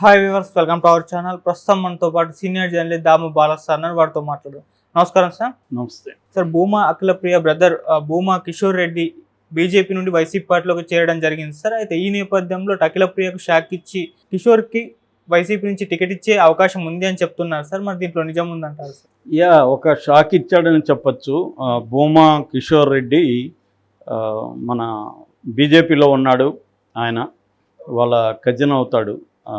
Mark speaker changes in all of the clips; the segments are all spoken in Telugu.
Speaker 1: Hi viewers welcome to our channel ప్రస్తుతం మనతో పాటు senior journalist Damu Balas sir ఉన్నారు. వారితో మాట్లాడు నమస్కారం సార్.
Speaker 2: నమస్తే.
Speaker 1: Sir Bhuma Akhilapriya brother Bhuma Kishore Reddy BJP నుండి వైసీపీ పార్టీలోకి చేరడం జరిగింది సార్. అయితే ఈ నేపథ్యంలో అఖిలప్రియకు షాక్ ఇచ్చి కిషోర్కి వైసీపీ నుంచి టికెట్ ఇచ్చే అవకాశం ఉంది అని చెప్తున్నారు సార్. మరి దీంట్లో నిజం ఉందంటారు సార్?
Speaker 2: యా ఒక షాక్ ఇచ్చాడని చెప్పచ్చు. భూమా కిషోర్ రెడ్డి మన బీజేపీలో ఉన్నాడు ఆయన. వాళ్ళ కజిన్ అవుతాడు. ఆ,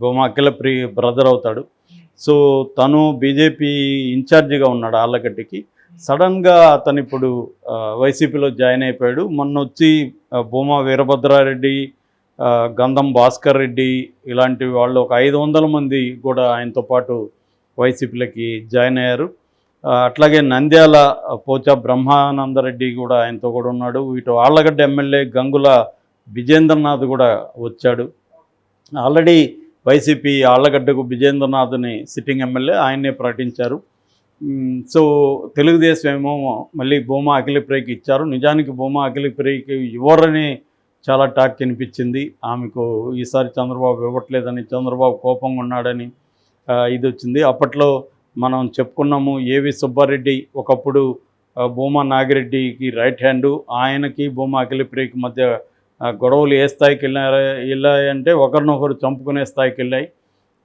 Speaker 2: భూమా అఖిలప్రి బ్రదర్ అవుతాడు. సో తను బీజేపీ ఇన్ఛార్జిగా ఉన్నాడు ఆళ్ళగడ్డకి సడన్గా అతను ఇప్పుడు వైసీపీలో జాయిన్ అయిపోయాడు. మొన్న వచ్చి భూమా వీరభద్రారెడ్డి గంధం భాస్కర్ రెడ్డి ఇలాంటి వాళ్ళు ఒక ఐదు వందల మంది కూడా ఆయనతో పాటు వైసీపీలకి జాయిన్ అయ్యారు. అట్లాగే నంద్యాల పోచా బ్రహ్మానందరెడ్డి కూడా ఆయనతో కూడా ఉన్నాడు. ఇటు ఆళ్ళగడ్డ ఎమ్మెల్యే గంగుల విజేంద్రనాథ్ కూడా వచ్చాడు. ఆల్రెడీ వైసీపీ ఆళ్ళగడ్డకు విజేంద్రనాథ్ని సిట్టింగ్ ఎమ్మెల్యే ఆయన్నే ప్రకటించారు. సో తెలుగుదేశం ఏమో మళ్ళీ భూమా అఖిలప్రియకి ఇచ్చారు. నిజానికి భూమా అఖిలప్రియకి ఇవ్వరని చాలా టాక్ కనిపించింది ఆమెకు ఈసారి చంద్రబాబు ఇవ్వట్లేదని చంద్రబాబు కోపంగా ఉన్నాడని ఇది వచ్చింది. అప్పట్లో మనం చెప్పుకున్నాము ఏవి సుబ్బారెడ్డి ఒకప్పుడు భూమా నాగిరెడ్డికి రైట్ హ్యాండు ఆయనకి భూమా అఖిలప్రియకి మధ్య గొడవలు ఏ స్థాయికి వెళ్ళారు వెళ్ళాయంటే ఒకరినొకరు చంపుకునే స్థాయికి వెళ్ళాయి.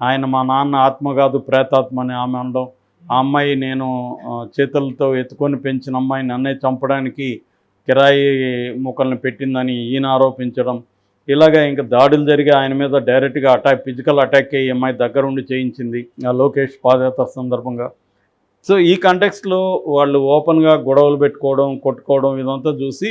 Speaker 2: ఆయన మా నాన్న ఆత్మ కాదు ప్రేతాత్మ అని ఆమె అనడం. ఆ అమ్మాయి నేను చేతులతో ఎత్తుకొని పెంచిన అమ్మాయి నన్నే చంపడానికి కిరాయి ముక్కల్ని పెట్టిందని ఈయన ఆరోపించడం. ఇలాగ ఇంకా దాడులు జరిగి ఆయన మీద డైరెక్ట్గా అటాక్ ఫిజికల్ అటాక్ అయ్యి అమ్మాయి దగ్గరుండి చేయించింది ఆ లోకేష్ పాదయాత్ర సందర్భంగా. సో ఈ కంటెక్స్లో వాళ్ళు ఓపెన్గా గొడవలు పెట్టుకోవడం కొట్టుకోవడం ఇదంతా చూసి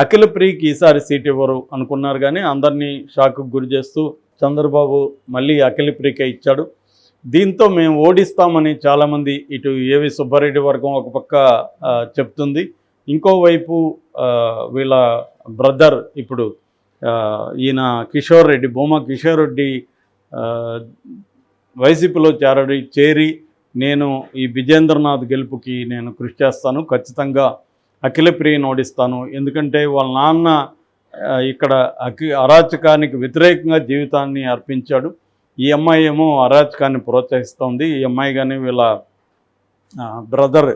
Speaker 2: అఖిల ప్రియకి ఈసారి సీట్ ఇవ్వరు అనుకున్నారు కానీ అందరినీ షాక్కు గురి చేస్తూ చంద్రబాబు మళ్ళీ అఖిల ప్రియకే ఇచ్చాడు. దీంతో మేము ఓడిస్తామని చాలామంది ఇటు ఏవి సుబ్బారెడ్డి వర్గం ఒక పక్క చెప్తుంది. ఇంకోవైపు వీళ్ళ బ్రదర్ ఇప్పుడు ఈయన కిషోర్ రెడ్డి భూమా కిషోర్ రెడ్డి వైసీపీలో చేరడి చేరి నేను ఈ విజేంద్రనాథ్ గెలుపుకి నేను కృషి చేస్తాను. ఖచ్చితంగా అఖిలప్రియను ఓడిస్తాను. ఎందుకంటే వాళ్ళ నాన్న ఇక్కడ అఖి అరాచకానికి వ్యతిరేకంగా జీవితాన్ని అర్పించాడు. ఈ అమ్మాయి ఏమో అరాచకాన్ని ప్రోత్సహిస్తోంది. ఈ అమ్మాయి కానీ వీళ్ళ బ్రదర్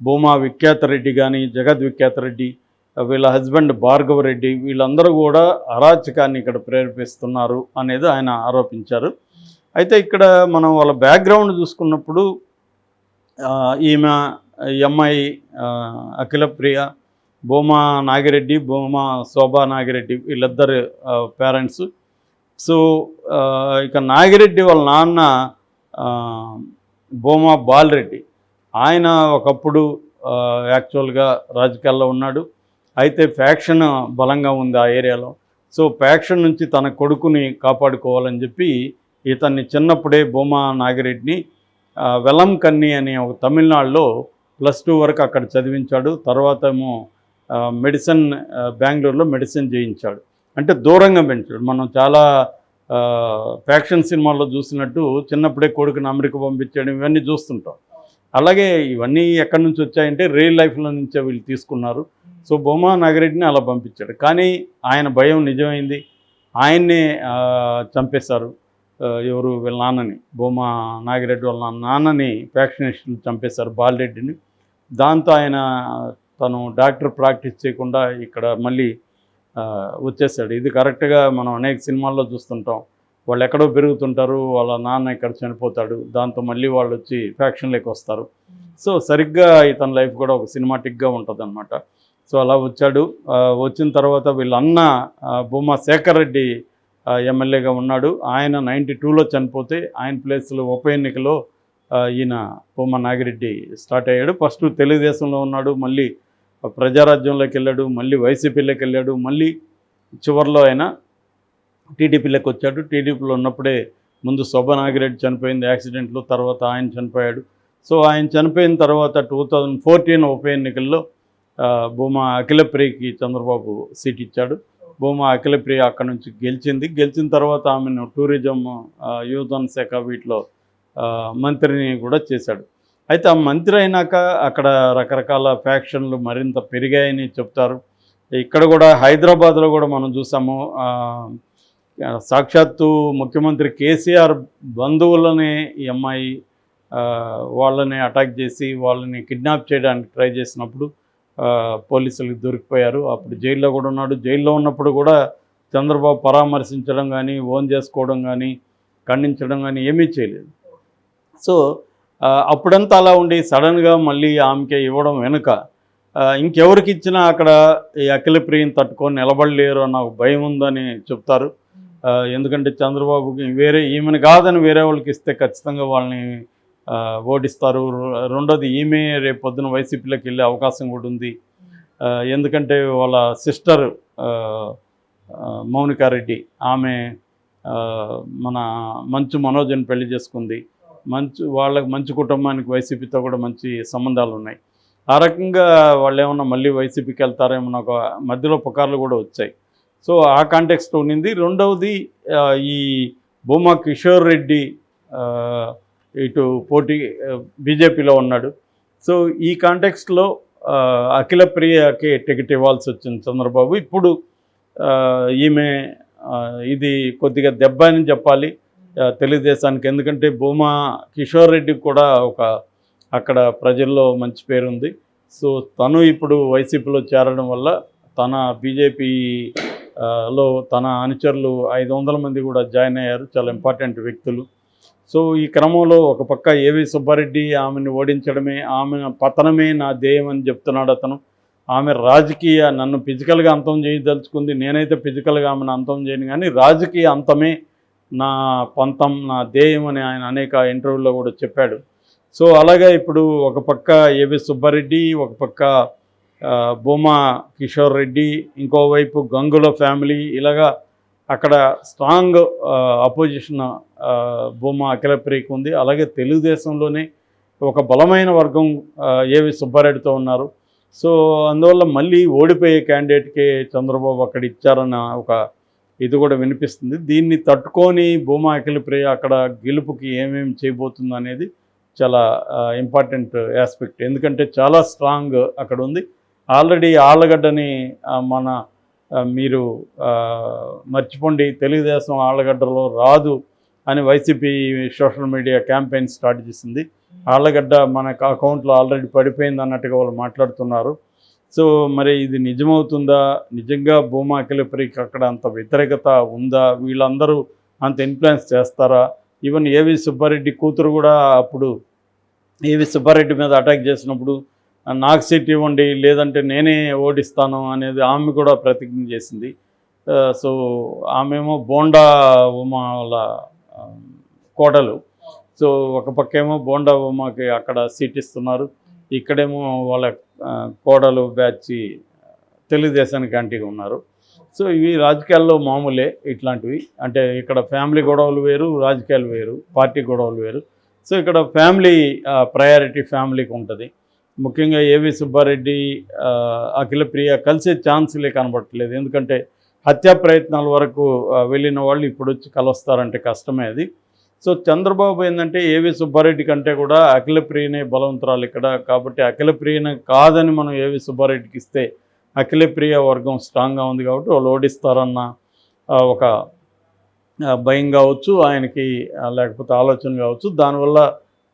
Speaker 2: భూమా విఖ్యాత రెడ్డి కానీ జగద్ విఖ్యాత రెడ్డి వీళ్ళ హస్బెండ్ భార్గవ రెడ్డి వీళ్ళందరూ కూడా అరాచకాన్ని ఇక్కడ ప్రేరేపిస్తున్నారు అనేది ఆయన ఆరోపించారు. అయితే ఇక్కడ మనం వాళ్ళ బ్యాక్గ్రౌండ్ చూసుకున్నప్పుడు ఈమె ఎంఐ అఖిలప్రియ భూమా నాగిరెడ్డి భూమా శోభా నాగిరెడ్డి వీళ్ళిద్దరు పేరెంట్స్ సో ఇక నాగిరెడ్డి వాళ్ళ నాన్న భూమా బాలరెడ్డి. ఆయన ఒకప్పుడు యాక్చువల్గా రాజకీయాల్లో ఉన్నాడు. అయితే ఫ్యాక్షన్ బలంగా ఉంది ఆ ఏరియాలో. సో ఫ్యాక్షన్ నుంచి తన కొడుకుని కాపాడుకోవాలని చెప్పి ఇతన్ని చిన్నప్పుడే భూమా నాగిరెడ్డిని వెలంకన్ని అనే ఒక తమిళనాడులో ప్లస్ టూ వరకు అక్కడ చదివించాడు. తర్వాత ఏమో మెడిసిన్ బెంగళూరులో మెడిసిన్ చేయించాడు. అంటే దూరంగా పెంచాడు. మనం చాలా ఫ్యాక్షన్ సినిమాల్లో చూసినట్టు చిన్నప్పుడే కొడుకుని అమెరికా పంపించడం. ఇవన్నీ చూస్తుంటాం. అలాగే ఇవన్నీ ఎక్కడి నుంచి వచ్చాయంటే రియల్ లైఫ్లో నుంచే వీళ్ళు తీసుకున్నారు. సో బొమ్మా నాగిరెడ్డిని అలా పంపించాడు. కానీ ఆయన భయం నిజమైంది. ఆయన్నే చంపేశారు ఎవరు వీళ్ళ నాన్నని బొమ్మా నాగిరెడ్డి వాళ్ళ నాన్నని ఫ్యాక్షనిస్టులు చంపేశారు బాలరెడ్డిని. దాంతో ఆయన తను డాక్టర్ ప్రాక్టీస్ చేయకుండా ఇక్కడ మళ్ళీ వచ్చేసాడు. ఇది కరెక్ట్గా మనం అనేక సినిమాల్లో చూస్తుంటాం. వాళ్ళు ఎక్కడో పెరుగుతుంటారు వాళ్ళ నాన్న ఇక్కడ చనిపోతాడు దాంతో మళ్ళీ వాళ్ళు వచ్చి ఫ్యాక్షన్లోకి వస్తారు. సో సరిగ్గా ఇతని లైఫ్ కూడా ఒక సినిమాటిక్గా ఉంటుంది సో అలా వచ్చాడు. వచ్చిన తర్వాత వీళ్ళ అన్న భూమా శేఖర్ రెడ్డి ఎమ్మెల్యేగా ఉన్నాడు. ఆయన నైంటీ టూలో చనిపోతే ఆయన ప్లేస్లో ఉప ఎన్నికలో ఈయన భూమా నాగిరెడ్డి స్టార్ట్ అయ్యాడు. ఫస్ట్ తెలుగుదేశంలో ఉన్నాడు మళ్ళీ ప్రజారాజ్యంలోకి వెళ్ళాడు మళ్ళీ వైసీపీలోకి వెళ్ళాడు మళ్ళీ చివరిలో ఆయన టీడీపీలోకి వచ్చాడు. టీడీపీలో ఉన్నప్పుడే ముందు శోభ నాగిరెడ్డి చనిపోయింది యాక్సిడెంట్లో తర్వాత ఆయన చనిపోయాడు. సో ఆయన చనిపోయిన తర్వాత టూ థౌజండ్ ఫోర్టీన్ ఉప ఎన్నికల్లో భూమా అఖిలప్రియకి చంద్రబాబు సీట్ ఇచ్చాడు. భూమా అఖిలప్రియ అక్కడ నుంచి గెలిచింది. గెలిచిన తర్వాత ఆమెను టూరిజం యూత్ యువజన శాఖ వీటిలో మంత్రిని కూడా చేశాడు. అయితే ఆ మంత్రి అయినాక అక్కడ రకరకాల ఫ్యాక్షన్లు మరింత పెరిగాయని చెప్తారు. ఇక్కడ కూడా హైదరాబాద్లో కూడా మనం చూసాము సాక్షాత్తు ముఖ్యమంత్రి కేసీఆర్ బంధువులనే ఈ అమ్మాయి వాళ్ళని అటాక్ చేసి వాళ్ళని కిడ్నాప్ చేయడానికి ట్రై చేసినప్పుడు పోలీసులకు దొరికిపోయారు. అప్పుడు జైల్లో కూడా ఉన్నాడు. జైల్లో ఉన్నప్పుడు కూడా చంద్రబాబు పరామర్శించడం కానీ ఓన్ చేసుకోవడం కానీ ఖండించడం కానీ ఏమీ చేయలేదు. సో అప్పుడంతా అలా ఉండి సడన్గా మళ్ళీ ఆమెకే ఇవ్వడం వెనుక ఇంకెవరికి ఇచ్చినా అక్కడ ఈ అఖిల ప్రియని తట్టుకొని నిలబడలేరు అన్న భయం ఉందని చెప్తారు. ఎందుకంటే చంద్రబాబుకి వేరే ఈమెను కాదని వేరే వాళ్ళకి ఇస్తే ఖచ్చితంగా వాళ్ళని ఓడిస్తారు. రెండోది ఈమె రేపు పొద్దున వైసీపీలోకి వెళ్ళే అవకాశం కూడా ఉంది. ఎందుకంటే వాళ్ళ సిస్టర్ మౌనికారెడ్డి ఆమె మన మంచు మనోజ్ని పెళ్ళి చేసుకుంది. మంచు వాళ్ళకి మంచి కుటుంబానికి వైసీపీతో కూడా మంచి సంబంధాలు ఉన్నాయి. ఆ రకంగా వాళ్ళు ఏమన్నా మళ్ళీ వైసీపీకి వెళ్తారేమో ఒక మధ్యలో పుకార్లు కూడా వచ్చాయి. సో ఆ కాంటెక్స్ట్ ఉండింది. రెండవది ఈ భూమా కిషోర్ రెడ్డి ఇటు పోటీ బీజేపీలో ఉన్నాడు. సో ఈ కాంటెక్స్ట్లో అఖిల ప్రియకి టికెట్ ఇవ్వాల్సి వచ్చింది చంద్రబాబు. ఇప్పుడు ఈమె ఇది కొద్దిగా దెబ్బ అని చెప్పాలి. తెలుగుదేశానికి. ఎందుకంటే భూమా కిషోర్ రెడ్డికి కూడా ఒక అక్కడ ప్రజల్లో మంచి పేరు ఉంది. సో తను ఇప్పుడు వైసీపీలో చేరడం వల్ల తన బీజేపీలో లో తన అనుచరులు ఐదు వందల మంది కూడా జాయిన్ అయ్యారు. చాలా ఇంపార్టెంట్ వ్యక్తులు. సో ఈ క్రమంలో ఒక పక్క ఏవి సుబ్బారెడ్డి ఆమెను ఓడించడమే ఆమె పతనమే నా ధ్యేయం అని చెప్తున్నాడు అతను. ఆమె రాజకీయ నన్ను ఫిజికల్గా అంతం చేయదలుచుకుంది. నేనైతే ఫిజికల్గా ఆమెను అంతం చేయను. కానీ రాజకీయ అంతమే నా పంతం నా ధ్యేయం అని ఆయన అనేక ఇంటర్వ్యూలో కూడా చెప్పాడు. సో అలాగే ఇప్పుడు ఒక పక్క ఏవి సుబ్బారెడ్డి ఒక పక్క భూమా కిషోర్ రెడ్డి ఇంకోవైపు గంగుల ఫ్యామిలీ ఇలాగా అక్కడ స్ట్రాంగ్ అపోజిషన్ భూమా అఖిలప్రియకి ఉంది. అలాగే తెలుగుదేశంలోనే ఒక బలమైన వర్గం ఏవి సుబ్బారెడ్డితో ఉన్నారు. సో అందువల్ల మళ్ళీ ఓడిపోయే క్యాండిడేట్కే చంద్రబాబు అక్కడ ఇచ్చారన్న ఒక ఇది కూడా వినిపిస్తుంది. దీన్ని తట్టుకొని భూమా అఖిలప్రియ అక్కడ గెలుపుకి ఏమేమి చేయబోతుంది అనేది చాలా ఇంపార్టెంట్ ఆస్పెక్ట్ ఎందుకంటే చాలా స్ట్రాంగ్ అక్కడ ఉంది. ఆల్రెడీ ఆళ్ళగడ్డని మన మీరు మర్చిపోండి తెలుగుదేశం ఆళ్ళగడ్డలో రాదు అని YCP social media campaign start చేసింది ఆళ్ళగడ్డ మనకు అకౌంట్లో ఆల్రెడీ పడిపోయింది అన్నట్టుగా వాళ్ళు మాట్లాడుతున్నారు. సో మరి ఇది నిజమవుతుందా? నిజంగా భూమా అక్కడ అంత వ్యతిరేకత ఉందా? వీళ్ళందరూ అంత ఇన్ఫ్లుయెన్స్ చేస్తారా? ఈవెన్ ఏవి సుబ్బారెడ్డి కూతురు కూడా అప్పుడు ఏవి సుబ్బారెడ్డి మీద అటాక్ చేసినప్పుడు నాకు సీట్ ఇవ్వండి లేదంటే నేనే ఓడిస్తాను అనేది ఆమె కూడా ప్రతిజ్ఞ చేసింది. సో ఆమెమో బోండా ఉమా వాళ్ళ కోడలు. సో ఒక పక్కేమో బోండా ఉమాకి అక్కడ సీట్ ఇస్తున్నారు. ఇక్కడేమో వాళ్ళ కోడలు బ్యాచ్ తెలుగుదేశానికి అంటిగా ఉన్నారు. సో ఇవి రాజకీయాల్లో మామూలే ఇట్లాంటివి. అంటే ఇక్కడ ఫ్యామిలీ గొడవలు వేరు రాజకీయాలు వేరు పార్టీ గొడవలు వేరు. సో ఇక్కడ ఫ్యామిలీ ప్రయారిటీ ఫ్యామిలీకి ఉంటుంది. ముఖ్యంగా ఏవి సుబ్బారెడ్డి అఖిలప్రియ కలిసే ఛాన్సులే కనబడట్లేదు. ఎందుకంటే హత్యా ప్రయత్నాల వరకు వెళ్ళిన వాళ్ళు ఇప్పుడు వచ్చి కలుస్తారంటే కష్టమే అది. సో చంద్రబాబు ఏంటంటే ఏవి సుబ్బారెడ్డి కంటే కూడా అఖిలప్రియనే బలవంతరాలు ఇక్కడ. కాబట్టి అఖిలప్రియన కాదని మనం ఏవి సుబ్బారెడ్డికి ఇస్తే అఖిలప్రియ వర్గం స్ట్రాంగ్గా ఉంది కాబట్టి వాళ్ళు ఓడిస్తారన్న ఒక భయం కావచ్చు ఆయనకి లేకపోతే ఆలోచన కావచ్చు. దానివల్ల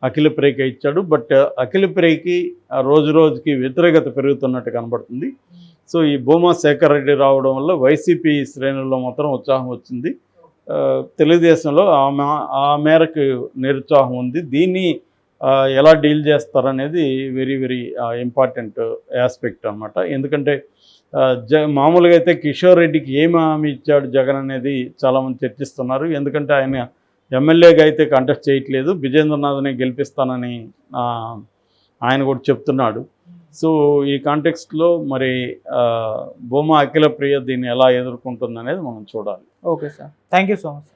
Speaker 2: అఖిలప్రియకి ఇచ్చాడు. బట్ అఖిలప్రియకి ఆ, రోజు రోజుకి వ్యతిరేకత పెరుగుతున్నట్టు కనబడుతుంది. సో ఈ భూమా శేఖర్ రెడ్డి రావడం వల్ల వైసీపీ శ్రేణుల్లో మాత్రం ఉత్సాహం వచ్చింది. తెలుగుదేశంలో ఆ ఆ మేరకు నిరుత్సాహం ఉంది. దీన్ని ఎలా డీల్ చేస్తారనేది వెరీ వెరీ ఇంపార్టెంట్ ఆస్పెక్ట్ అన్నమాట. ఎందుకంటే జ మామూలుగా అయితే కిషోర్ రెడ్డికి ఏమి హామీ ఇచ్చాడు జగన్ అనేది చాలామంది చర్చిస్తున్నారు. ఎందుకంటే ఆయన ఎమ్మెల్యేగా అయితే కంటెస్ట్ చేయట్లేదు. విజేంద్రనాథ్ని గెలిపిస్తానని ఆయన కూడా చెప్తున్నాడు. సో ఈ కాంటెక్స్ట్లో మరి భూమా అఖిల ప్రియ దీన్ని ఎలా ఎదుర్కొంటుంది అనేది మనం చూడాలి.
Speaker 1: Okay sir thank you so much